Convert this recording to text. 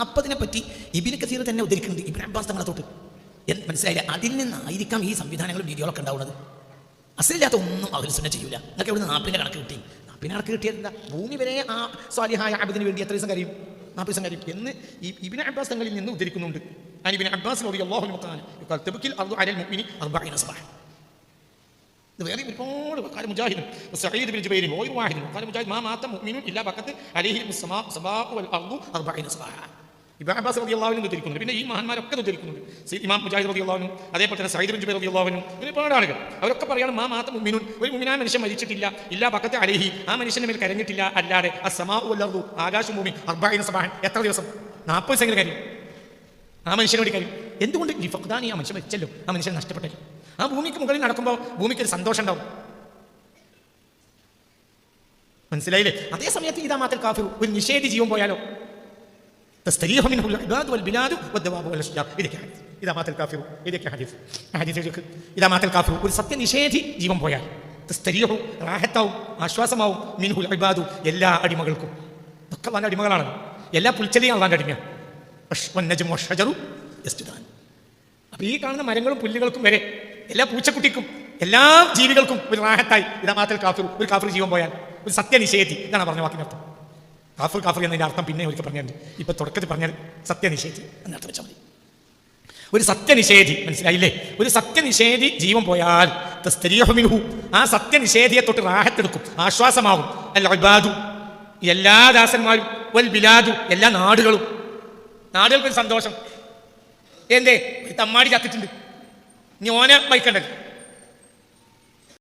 നാൽപ്പതിനെ പറ്റി ഇബിന് കസീർ തന്നെ ഉദ്ധരിക്കുന്നുണ്ട്. ഇബിൻ അബ്ബാസ് തങ്ങളെ തൊട്ട്. എന്ന് മനസ്സിലായില്ല? അതിൽ നിന്നായിരിക്കാം ഈ സംവിധാനങ്ങളും വീഡിയോകളൊക്കെ ഉണ്ടാവുന്നത്. അസലില്ലാത്ത ഒന്നും അവർ സുന്ന ചെയ്യൂല. നിങ്ങൾക്ക് എവിടെ നാൽപ്പതിന്റെ കണക്ക് കിട്ടി. നാൽപ്പതിന്റെ കണക്ക് കിട്ടിയത് എന്താ? ഭൂമി വരെ ആ സ്വാലിഹായ അബദിന് വേണ്ടി എത്ര ദിവസം കഴിയും? നാൽപ്പത് ദിവസം കഴിയും. എന്ന് ഇബിൻ അബ്ബാസ് തങ്ങളിൽ നിന്ന് ഉദ്ധരിക്കുന്നുണ്ട്. ഞാൻ ഇബിൻ അബ്ബാസ് ഇത് വേറെ ഒരുപാട് വക്കാല മുജാഹിദും സഈദ് ബിൻ ജുബൈർ ഓയ് വാഹിദും വക്കാല മുജാഹിദ് മാ മാത മുഅ്മിനുൻ ഇല്ലാ ബഖത്ത് അലൈഹി മുസ്സമാ സബാഉ വൽ അർദു അർബഈന സബഹ. ഇബ്രാഹിം അബ്ബാസ് റബി അള്ളാഹുവിനും ഉദ്ധരിക്കുന്നുണ്ട്. പിന്നെ ഈ മഹാന്മാരൊക്കെ ഉദ്ധരിക്കുന്നുണ്ട്. ഇമാം മുജാഹിദ് റബി അള്ളാഹുനും അതേപോലെ തന്നെ സൈദ് ബിൻ ജുബൈർ റളിയല്ലാഹു അൻഹു ഒരുപാട് ആളുകൾ. അവരൊക്കെ പറയുകയാണ് മാ മാത്രം മുമിനുൻ ഒരു മുഅ്മിനായ മനുഷ്യൻ മരിച്ചിട്ടില്ല ഇല്ല പക്കത്തെ അലൈഹി ആ മനുഷ്യന്റെ മേൽ കരഞ്ഞിട്ടില്ല അല്ലാതെ ആ സമാ ഉല്ലർദു ആകാശം ഭൂമി അർബഈന സബഹൻ എത്ര ദിവസം? 40 ദിവസം കരയും. ആ മനുഷ്യനോട് കാര്യം. എന്തുകൊണ്ട്? ഫഖ്ദാനി ആ മനുഷ്യൻ മരിച്ചല്ലോ. ആ മനുഷ്യൻ നഷ്ടപ്പെട്ടല്ലോ. ആ ഭൂമിക്ക് മുകളിൽ നടക്കുമ്പോൾ ഭൂമിക്ക് ഒരു സന്തോഷം ഉണ്ടാവും. മനസ്സിലായില്ലേ? അതേ സമയത്ത് ഇതാ മാത്രം കാഫിർ ഒരു നിഷേധി ജീവൻ പോയാലോ? تستريح منه العباد والبلاد والدواب والاشجار ഇതൊക്കെ ഹദീസ് ഇതാ മാത്തൽ കാഫിറു ഇതൊക്കെ ഹദീസ് ഹദീസിലേക്ക് ഇതാ മാത്തൽ കാഫിറു ഒരു സത്യനിഷേധി ജീവൻ പോയാൽ തസ്തരീഹു റാഹത്താവും ആശ്വാസമാവും മിൻഹുൽ ഇബാദു എല്ലാ അടിമകൾക്കും ഇതൊക്കെ അള്ളാന്റെ അടിമകളാണ് എല്ലാ പുൽച്ചെടിയും അള്ളാന്റെ അടിമയാണ് വന്നജും ഷജറു യസ്തുദാൻ അപ്പൊ ഈ കാണുന്ന മരങ്ങളും പുല്ലുകൾക്കും വരെ എല്ലാ പൂച്ചക്കുട്ടിക്കും എല്ലാ ജീവികൾക്കും ഒരു റാഹത്തായി ഇതാ മാത്തൽ കാഫിർ ഒരു കാഫിർ ജീവൻ പോയാൽ ഒരു സത്യനിഷേധി ഇതാണ് പറഞ്ഞ വാക്കിനർത്ഥം കാഫിർ കാഫർ എന്നതിന്റെ അർത്ഥം പിന്നെ ഒരിക്കൽ പറഞ്ഞിട്ടുണ്ട് ഇപ്പൊ തുടക്കത്തിൽ പറഞ്ഞാൽ സത്യനിഷേധി എന്നർത്ഥം വെച്ചാൽ മതി. ഒരു സത്യനിഷേധി മനസ്സിലായില്ലേ? ഒരു സത്യനിഷേധി ജീവൻ പോയാൽ സ്ത്രീഹമിഹു ആ സത്യനിഷേധിയെ തൊട്ട് റാഹത്തെടുക്കും ആശ്വാസമാകും. അല്ല ഇബാദു എല്ലാ ദാസന്മാരും വൽ ബിലാദു എല്ലാ നാടുകളും. നാടുകൾക്കൊരു സന്തോഷം. എന്തേ? തമ്മാടി ചത്തിട്ടുണ്ട്. ഇനി ഓനെ വഹിക്കണ്ടല്ലോ.